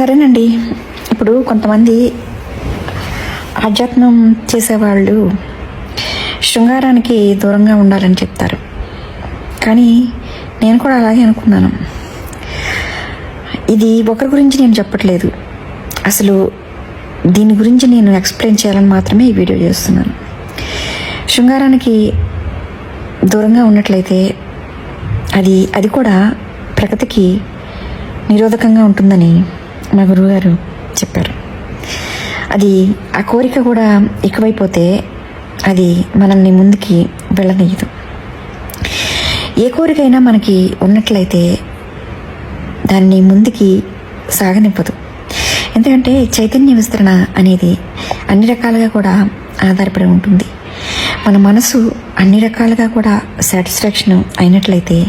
సరేనండి. ఇప్పుడు కొంతమంది ఆధ్యాత్మం చేసేవాళ్ళు శృంగారానికి దూరంగా ఉండాలని చెప్తారు. కానీ నేను కూడా అలాగే అనుకున్నాను. ఇది ఒకరి గురించి నేను చెప్పట్లేదు. అసలు దీని గురించి నేను ఎక్స్ప్లెయిన్ చేయాలని మాత్రమే ఈ వీడియో చేస్తున్నాను. శృంగారానికి దూరంగా ఉన్నట్లయితే అది అది కూడా ప్రగతికి నిరోధకంగా ఉంటుందని మా గురువుగారు చెప్పారు. అది ఆ కోరిక కూడా ఎక్కువైపోతే అది మనల్ని ముందుకి వెళ్ళనీయదు. ఏ కోరికైనా మనకి ఉన్నట్లయితే దాన్ని ముందుకి సాగనివ్వదు. ఎందుకంటే చైతన్య విస్తరణ అనేది అన్ని రకాలుగా కూడా ఆధారపడి ఉంటుంది. మన మనసు అన్ని రకాలుగా కూడా సాటిస్ఫాక్షన్ అయినట్లయితే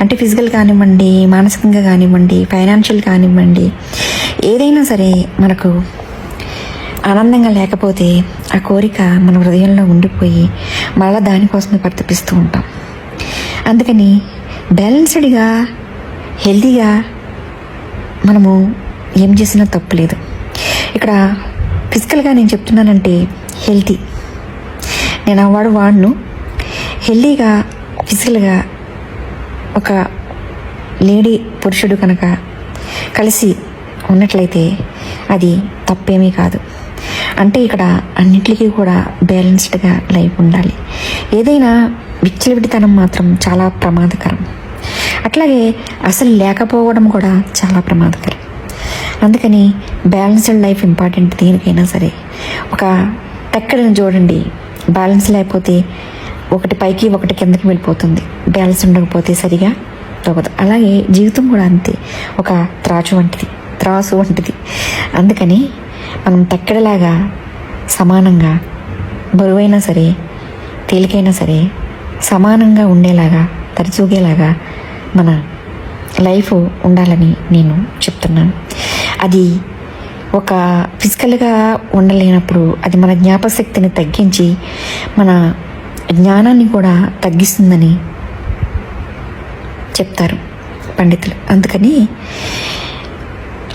అంటే ఫిజికల్ కానివ్వండి మానసికంగా కానివ్వండి ఫైనాన్షియల్ కానివ్వండి ఏదైనా సరే మనకు ఆనందంగా లేకపోతే ఆ కోరిక మన హృదయంలో ఉండిపోయి మళ్ళీ దానికోసమే ప్రతిపిస్తూ ఉంటాం. అందుకని బ్యాలెన్స్డ్గా హెల్తీగా మనము ఏం చేసినా తప్పులేదు ఇక్కడ ఫిజికల్గా నేను చెప్తున్నానంటే హెల్తీ నేను వాడు వాడును. హెల్తీగా ఫిజికల్గా ఒక లేడీ పురుషుడు కనుక కలిసి ఉన్నట్లయితే అది తప్పేమీ కాదు. అంటే ఇక్కడ అన్నిటికీ కూడా బ్యాలెన్స్డ్గా లైఫ్ ఉండాలి. ఏదైనా విచ్చలవిడితనం మాత్రం చాలా ప్రమాదకరం. అట్లాగే అసలు లేకపోవడం కూడా చాలా ప్రమాదకరం. అందుకని బ్యాలెన్స్డ్ లైఫ్ ఇంపార్టెంట్ దేనికైనా సరే. ఒక టక్కడిని చూడండి. బ్యాలెన్స్ లేకపోతే ఒకటి పైకి ఒకటి కిందకి వెళ్ళిపోతుంది. బ్యాలెన్స్ ఉండకపోతే సరిగా తగ్గదు అలాగే జీవితం కూడా అంతే. ఒక త్రాచు వంటిది. త్రాసు వంటిది. అందుకని మనం తక్కడలాగా సమానంగా బరువైనా సరే తేలికైనా సరే సమానంగా ఉండేలాగా తరచూగేలాగా మన లైఫ్ ఉండాలని నేను చెప్తున్నాను. అది ఒక ఫిజికల్గా ఉండలేనప్పుడు అది మన జ్ఞాపశక్తిని తగ్గించి మన జ్ఞానాన్ని కూడా తగ్గిస్తుందని చెప్తారు పండితులు. అందుకని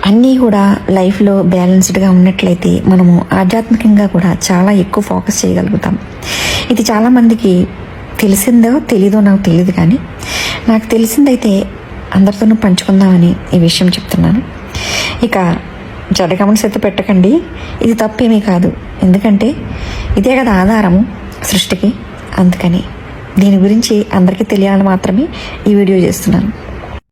అన్నీ కూడా లైఫ్లో బ్యాలెన్స్డ్గా ఉన్నట్లయితే మనము ఆధ్యాత్మికంగా కూడా చాలా ఎక్కువ ఫోకస్ చేయగలుగుతాం. ఇది చాలామందికి తెలిసిందో తెలీదో నాకు తెలియదు కానీ నాకు తెలిసిందైతే అందరితోనూ పంచుకుందామని ఈ విషయం చెప్తున్నాను. ఇక జడ కమెంట్స్ అయితే పెట్టకండి. ఇది తప్పేమీ కాదు. ఎందుకంటే ఇదే కదా ఆధారము సృష్టికి. అందుకని దీని గురించి అందరికీ తెలియాలని మాత్రమే ఈ వీడియో చేస్తున్నాను.